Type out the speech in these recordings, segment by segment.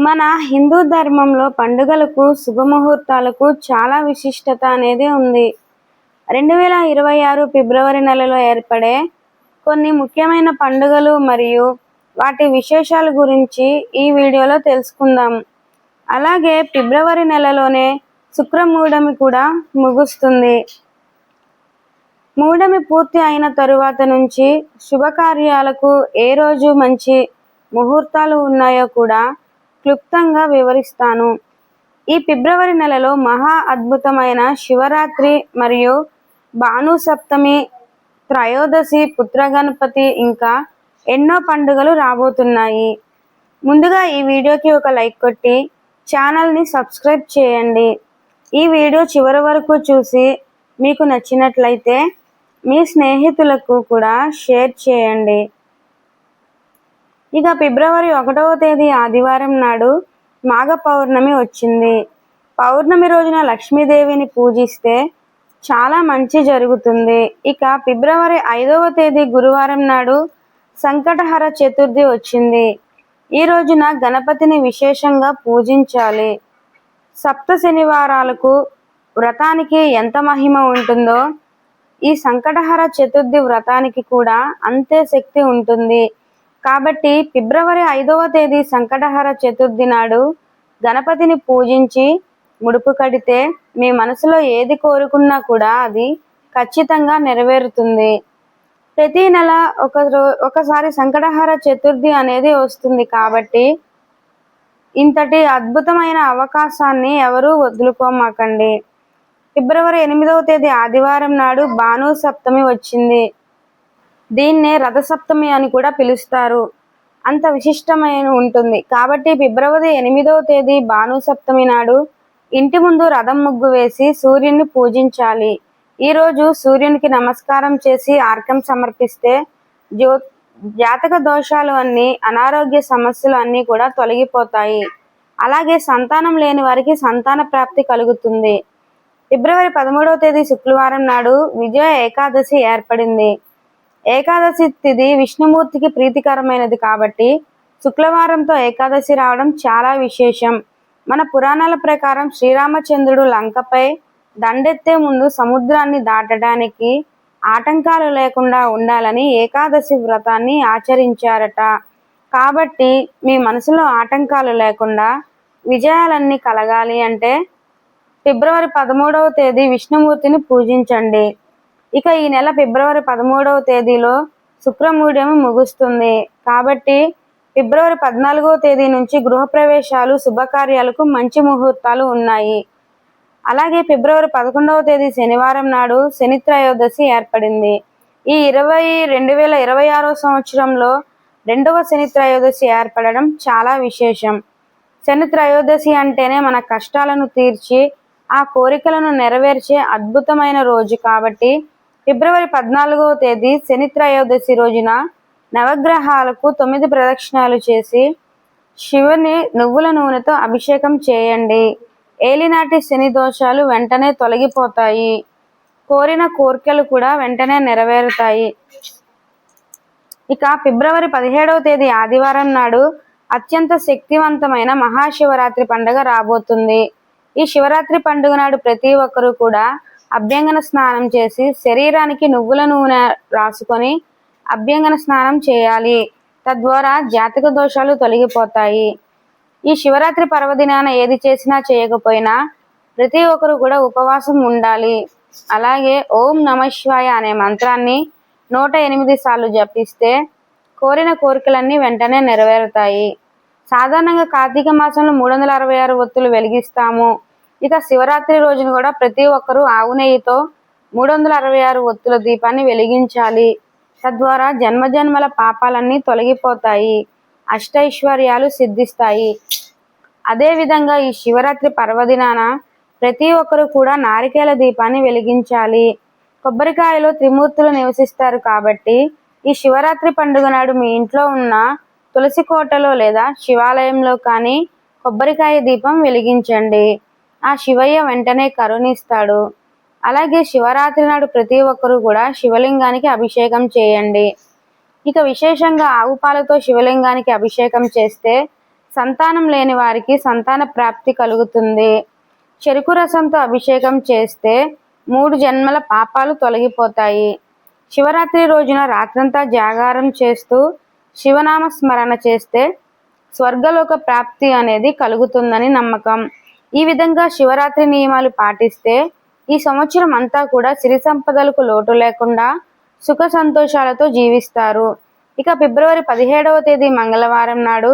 మన హిందూ ధర్మంలో పండుగలకు శుభముహూర్తాలకు చాలా విశిష్టత అనేది ఉంది. రెండు వేల ఇరవై ఆరు ఫిబ్రవరి నెలలో ఏర్పడే కొన్ని ముఖ్యమైన పండుగలు మరియు వాటి విశేషాల గురించి ఈ వీడియోలో తెలుసుకుందాం. అలాగే ఫిబ్రవరి నెలలోనే శుక్రమూఢమి కూడా ముగుస్తుంది. మూఢమి పూర్తి అయిన తరువాత నుంచి శుభకార్యాలకు ఏ రోజు మంచి ముహూర్తాలు ఉన్నాయో కూడా క్లుప్తంగా వివరిస్తాను. ఈ ఫిబ్రవరి నెలలో మహా అద్భుతమైన శివరాత్రి మరియు భాను సప్తమి త్రయోదశి పుత్రగణపతి ఇంకా ఎన్నో పండుగలు రాబోతున్నాయి. ముందుగా ఈ వీడియోకి ఒక లైక్ కొట్టి ఛానల్ని సబ్స్క్రైబ్ చేయండి. ఈ వీడియో చివరి వరకు చూసి మీకు నచ్చినట్లయితే మీ స్నేహితులకు కూడా షేర్ చేయండి. ఇక ఫిబ్రవరి ఒకటవ తేదీ ఆదివారం నాడు మాఘ పౌర్ణమి వచ్చింది. పౌర్ణమి రోజున లక్ష్మీదేవిని పూజిస్తే చాలా మంచి జరుగుతుంది. ఇక ఫిబ్రవరి ఐదవ తేదీ గురువారం నాడు సంకటహర చతుర్థి వచ్చింది. ఈ రోజున గణపతిని విశేషంగా పూజించాలి. సప్త శనివారాలకు వ్రతానికి ఎంత మహిమ ఉంటుందో ఈ సంకటహర చతుర్థి వ్రతానికి కూడా అంతే శక్తి ఉంటుంది. కాబట్టి ఫిబ్రవరి ఐదవ తేదీ సంకటహర చతుర్థి నాడు గణపతిని పూజించి ముడుపు కడితే మీ మనసులో ఏది కోరుకున్నా కూడా అది ఖచ్చితంగా నెరవేరుతుంది. ప్రతి నెల ఒక రో ఒకసారి సంకటహార చతుర్థి అనేది వస్తుంది కాబట్టి ఇంతటి అద్భుతమైన అవకాశాన్ని ఎవరూ వదులుకోమాకండి. ఫిబ్రవరి ఎనిమిదవ తేదీ ఆదివారం నాడు భాను సప్తమి వచ్చింది. దీన్నే రథసప్తమి అని కూడా పిలుస్తారు. అంత విశిష్టమైన ఉంటుంది. కాబట్టి ఫిబ్రవరి ఎనిమిదవ తేదీ భాను సప్తమి నాడు ఇంటి ముందు రథం ముగ్గు వేసి సూర్యుని పూజించాలి. ఈరోజు సూర్యునికి నమస్కారం చేసి ఆర్కం సమర్పిస్తే జ్యో జాతక దోషాలు అన్నీ అనారోగ్య సమస్యలు అన్నీ కూడా తొలగిపోతాయి. అలాగే సంతానం లేని వారికి సంతాన ప్రాప్తి కలుగుతుంది. ఫిబ్రవరి పదమూడవ తేదీ శుక్రవారం నాడు విజయ ఏకాదశి ఏర్పడింది. ఏకాదశి తిథి విష్ణుమూర్తికి ప్రీతికరమైనది కాబట్టి శుక్రవారంతో ఏకాదశి రావడం చాలా విశేషం. మన పురాణాల ప్రకారం శ్రీరామచంద్రుడు లంకపై దండెత్తే ముందు సముద్రాన్ని దాటడానికి ఆటంకాలు లేకుండా ఉండాలని ఏకాదశి వ్రతాన్ని ఆచరించారట. కాబట్టి మీ మనసులో ఆటంకాలు లేకుండా విజయాలన్నీ కలగాలి అంటే ఫిబ్రవరి పదమూడవ తేదీ విష్ణుమూర్తిని పూజించండి. ఇక ఈ నెల ఫిబ్రవరి పదమూడవ తేదీలో శుక్రమూఢ్యం ముగుస్తుంది. కాబట్టి ఫిబ్రవరి పద్నాలుగవ తేదీ నుంచి గృహప్రవేశాలు శుభకార్యాలకు మంచి ముహూర్తాలు ఉన్నాయి. అలాగే ఫిబ్రవరి పదకొండవ తేదీ శనివారం నాడు శని త్రయోదశి ఏర్పడింది. ఈ ఇరవై రెండు వేల ఇరవై ఆరో సంవత్సరంలో రెండవ శని త్రయోదశి ఏర్పడడం చాలా విశేషం. శని త్రయోదశి అంటేనే మన కష్టాలను తీర్చి ఆ కోరికలను నెరవేర్చే అద్భుతమైన రోజు కాబట్టి ఫిబ్రవరి పద్నాలుగవ తేదీ శని త్రయోదశి రోజున నవగ్రహాలకు తొమ్మిది ప్రదక్షిణాలు చేసి శివుని నువ్వుల నూనెతో అభిషేకం చేయండి. ఏలినాటి శని దోషాలు వెంటనే తొలగిపోతాయి. కోరిన కోరికలు కూడా వెంటనే నెరవేరుతాయి. ఇక ఫిబ్రవరి పదిహేడవ తేదీ ఆదివారం నాడు అత్యంత శక్తివంతమైన మహాశివరాత్రి పండుగ రాబోతుంది. ఈ శివరాత్రి పండుగ నాడు ప్రతి ఒక్కరూ కూడా అభ్యంగన స్నానం చేసి శరీరానికి నువ్వుల నూనె రాసుకొని అభ్యంగన స్నానం చేయాలి. తద్వారా జాతక దోషాలు తొలగిపోతాయి. ఈ శివరాత్రి పర్వదినాన ఏది చేసినా చేయకపోయినా ప్రతి ఒక్కరు కూడా ఉపవాసం ఉండాలి. అలాగే ఓం నమ శివాయ అనే మంత్రాన్ని నూట ఎనిమిది సార్లు జపిస్తే కోరిన కోరికలన్నీ వెంటనే నెరవేరుతాయి. సాధారణంగా కార్తీక మాసంలో మూడు వందల అరవై ఆరు ఒత్తులు వెలిగిస్తాము. ఇక శివరాత్రి రోజున కూడా ప్రతి ఒక్కరూ ఆవు నెయ్యితో మూడు వందల అరవై ఆరు ఒత్తుల దీపాన్ని వెలిగించాలి. తద్వారా జన్మజన్మల పాపాలన్నీ తొలగిపోతాయి. అష్టైశ్వర్యాలు సిద్ధిస్తాయి. అదేవిధంగా ఈ శివరాత్రి పర్వదినాన ప్రతి ఒక్కరు కూడా నారికేల దీపాన్ని వెలిగించాలి. కొబ్బరికాయలో త్రిమూర్తులు నివసిస్తారు కాబట్టి ఈ శివరాత్రి పండుగ నాడు మీ ఇంట్లో ఉన్న తులసి కోటలో లేదా శివాలయంలో కానీ కొబ్బరికాయ దీపం వెలిగించండి. ఆ శివయ్య వెంటనే కరుణిస్తాడు. అలాగే శివరాత్రి నాడు ప్రతి ఒక్కరూ కూడా శివలింగానికి అభిషేకం చేయండి. ఇక విశేషంగా ఆవు పాలతో శివలింగానికి అభిషేకం చేస్తే సంతానం లేని వారికి సంతాన ప్రాప్తి కలుగుతుంది. చెరుకు రసంతో అభిషేకం చేస్తే మూడు జన్మల పాపాలు తొలగిపోతాయి. శివరాత్రి రోజున రాత్రంతా జాగారం చేస్తూ శివనామ స్మరణ చేస్తే స్వర్గలోక ప్రాప్తి అనేది కలుగుతుందని నమ్మకం. ఈ విధంగా శివరాత్రి నియమాలు పాటిస్తే ఈ సంవత్సరం అంతా కూడా సిరి సంపదలకు లోటు లేకుండా సుఖ సంతోషాలతో జీవిస్తారు. ఇక ఫిబ్రవరి పదిహేడవ తేదీ మంగళవారం నాడు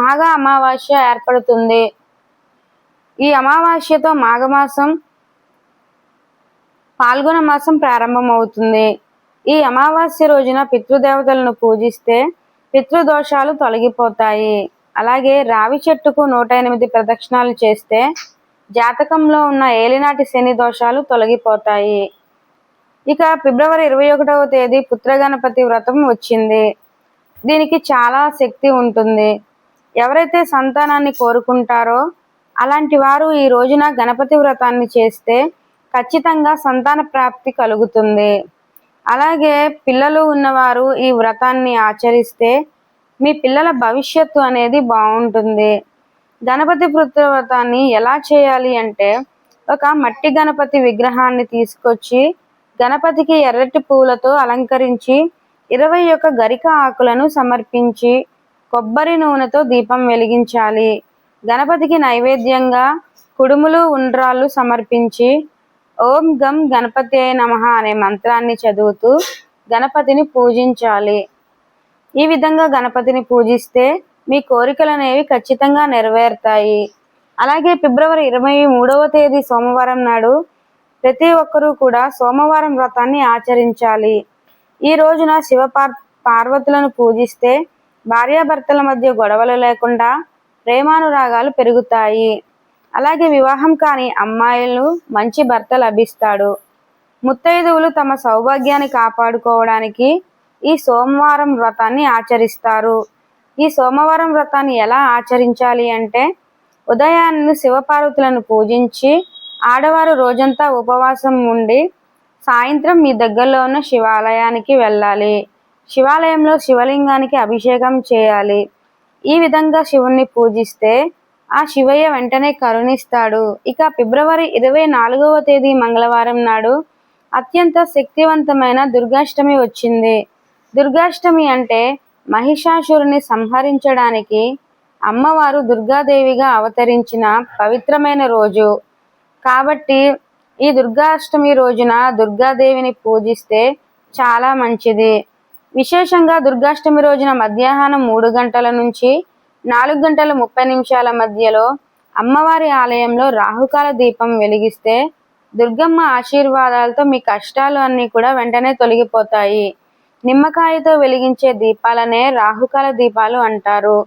మాఘ అమావాస్య ఏర్పడుతుంది. ఈ అమావాస్యతో మాఘమాసం పాల్గొన మాసం ప్రారంభమవుతుంది. ఈ అమావాస్య రోజున పితృదేవతలను పూజిస్తే పితృదోషాలు తొలగిపోతాయి. అలాగే రావి చెట్టుకు నూట ఎనిమిది ప్రదక్షిణాలు చేస్తే జాతకంలో ఉన్న ఏలినాటి శని దోషాలు తొలగిపోతాయి. ఇక ఫిబ్రవరి ఇరవై ఒకటవ తేదీ పుత్రగణపతి వ్రతం వచ్చింది. దీనికి చాలా శక్తి ఉంటుంది. ఎవరైతే సంతానాన్ని కోరుకుంటారో అలాంటి వారు ఈ రోజున గణపతి వ్రతాన్ని చేస్తే ఖచ్చితంగా సంతాన ప్రాప్తి కలుగుతుంది. అలాగే పిల్లలు ఉన్నవారు ఈ వ్రతాన్ని ఆచరిస్తే మీ పిల్లల భవిష్యత్తు అనేది బాగుంటుంది. గణపతి పుత్ర వ్రతాన్ని ఎలా చేయాలి అంటే ఒక మట్టి గణపతి విగ్రహాన్ని తీసుకొచ్చి గణపతికి ఎర్రటి పూలతో అలంకరించి ఇరవై ఒక్క గరిక ఆకులను సమర్పించి కొబ్బరి నూనెతో దీపం వెలిగించాలి. గణపతికి నైవేద్యంగా కుడుములు ఉండ్రాళ్ళు సమర్పించి ఓం గం గణపతి నమ అనే మంత్రాన్ని చదువుతూ గణపతిని పూజించాలి. ఈ విధంగా గణపతిని పూజిస్తే మీ కోరికలు అనేవి ఖచ్చితంగా నెరవేరుతాయి. అలాగే ఫిబ్రవరి ఇరవై మూడవ తేదీ సోమవారం నాడు ప్రతి ఒక్కరూ కూడా సోమవారం వ్రతాన్ని ఆచరించాలి. ఈ రోజున శివ పార్ పార్వతులను పూజిస్తే భార్యాభర్తల మధ్య గొడవలు లేకుండా ప్రేమానురాగాలు పెరుగుతాయి. అలాగే వివాహం కాని అమ్మాయిలు మంచి భర్త లభిస్తాడు. ముత్తైదువులు తమ సౌభాగ్యాన్ని కాపాడుకోవడానికి ఈ సోమవారం వ్రతాన్ని ఆచరిస్తారు. ఈ సోమవారం వ్రతాన్ని ఎలా ఆచరించాలి అంటే ఉదయాన్నే శివపార్వతులను పూజించి ఆడవారు రోజంతా ఉపవాసం ఉండి సాయంత్రం మీ దగ్గరలో ఉన్న శివాలయానికి వెళ్ళాలి. శివాలయంలో శివలింగానికి అభిషేకం చేయాలి. ఈ విధంగా శివుణ్ణి పూజిస్తే ఆ శివయ్య వెంటనే కరుణిస్తాడు. ఇక ఫిబ్రవరి ఇరవై నాలుగవ తేదీ మంగళవారం నాడు అత్యంత శక్తివంతమైన దుర్గాష్టమి వచ్చింది. దుర్గాష్టమి అంటే మహిషాసురుని సంహరించడానికి అమ్మవారు దుర్గాదేవిగా అవతరించిన పవిత్రమైన రోజు. కాబట్టి ఈ దుర్గాష్టమి రోజున దుర్గాదేవిని పూజిస్తే చాలా మంచిది. విశేషంగా దుర్గాష్టమి రోజున మధ్యాహ్నం మూడు గంటల నుంచి నాలుగు గంటల ముప్పై నిమిషాల మధ్యలో అమ్మవారి ఆలయంలో రాహుకాల దీపం వెలిగిస్తే దుర్గమ్మ ఆశీర్వాదాలతో మీ కష్టాలు అన్నీ కూడా వెంటనే తొలగిపోతాయి. నిమ్మకాయతో వెలిగించే దీపాలనే రాహుకాల దీపాలు అంటారు.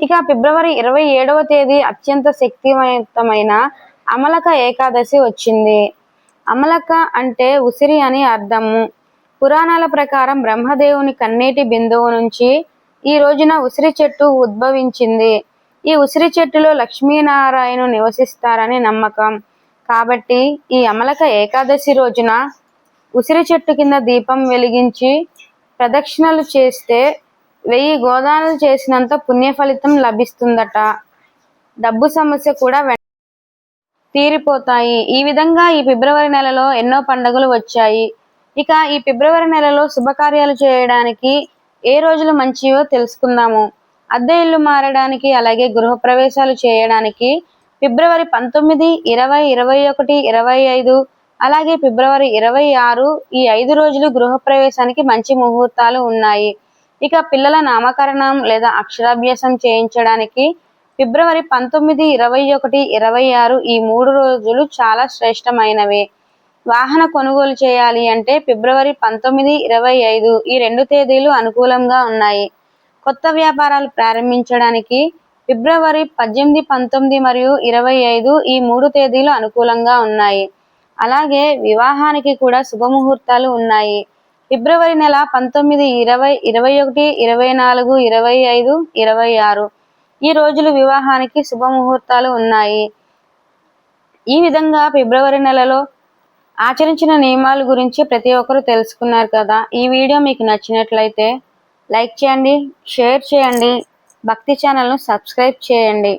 ఇక ఫిబ్రవరి ఇరవై ఏడవ తేదీ అత్యంత శక్తివంతమైన అమలక ఏకాదశి వచ్చింది. అమలక అంటే ఉసిరి అని అర్థము. పురాణాల ప్రకారం బ్రహ్మదేవుని కన్నీటి బిందువు నుంచి ఈ రోజున ఉసిరి చెట్టు ఉద్భవించింది. ఈ ఉసిరి చెట్టులో లక్ష్మీనారాయణ నివసిస్తారని నమ్మకం. కాబట్టి ఈ అమలక ఏకాదశి రోజున ఉసిరి చెట్టు కింద దీపం వెలిగించి ప్రదక్షిణలు చేస్తే వెయ్యి గోదానలు చేసినంత పుణ్య ఫలితం లభిస్తుందట. డబ్బు సమస్య కూడా తీరిపోతాయి. ఈ విధంగా ఈ ఫిబ్రవరి నెలలో ఎన్నో పండుగలు వచ్చాయి. ఇక ఈ ఫిబ్రవరి నెలలో శుభకార్యాలు చేయడానికి ఏ రోజులు మంచివో తెలుసుకుందాము. అద్దె ఇల్లు మారడానికి అలాగే గృహప్రవేశాలు చేయడానికి ఫిబ్రవరి పంతొమ్మిది ఇరవై ఇరవై ఒకటి ఇరవై ఐదు అలాగే ఫిబ్రవరి ఇరవై ఆరు ఈ ఐదు రోజులు గృహప్రవేశానికి మంచి ముహూర్తాలు ఉన్నాయి. ఇక పిల్లల నామకరణం లేదా అక్షరాభ్యాసం చేయించడానికి ఫిబ్రవరి పంతొమ్మిది ఇరవై ఒకటి ఇరవై ఆరు ఈ మూడు రోజులు చాలా శ్రేష్టమైనవి. వాహన కొనుగోలు చేయాలి అంటే ఫిబ్రవరి పంతొమ్మిది ఇరవై ఐదు ఈ రెండు తేదీలు అనుకూలంగా ఉన్నాయి. కొత్త వ్యాపారాలు ప్రారంభించడానికి ఫిబ్రవరి పద్దెనిమిది పంతొమ్మిది మరియు ఇరవై ఐదు ఈ మూడు తేదీలు అనుకూలంగా ఉన్నాయి. అలాగే వివాహానికి కూడా శుభముహూర్తాలు ఉన్నాయి. ఫిబ్రవరి నెల పంతొమ్మిది ఇరవై ఇరవై ఒకటి ఇరవై నాలుగు ఇరవై ఐదు ఇరవై ఆరు ఈ రోజులు వివాహానికి శుభముహూర్తాలు ఉన్నాయి. ఈ విధంగా ఫిబ్రవరి నెలలో ఆచరించిన నియమాల గురించి ప్రతి ఒక్కరూ తెలుసుకున్నారు కదా. ఈ వీడియో మీకు నచ్చినట్లయితే లైక్ చేయండి షేర్ చేయండి భక్తి ఛానల్ను సబ్స్క్రైబ్ చేయండి.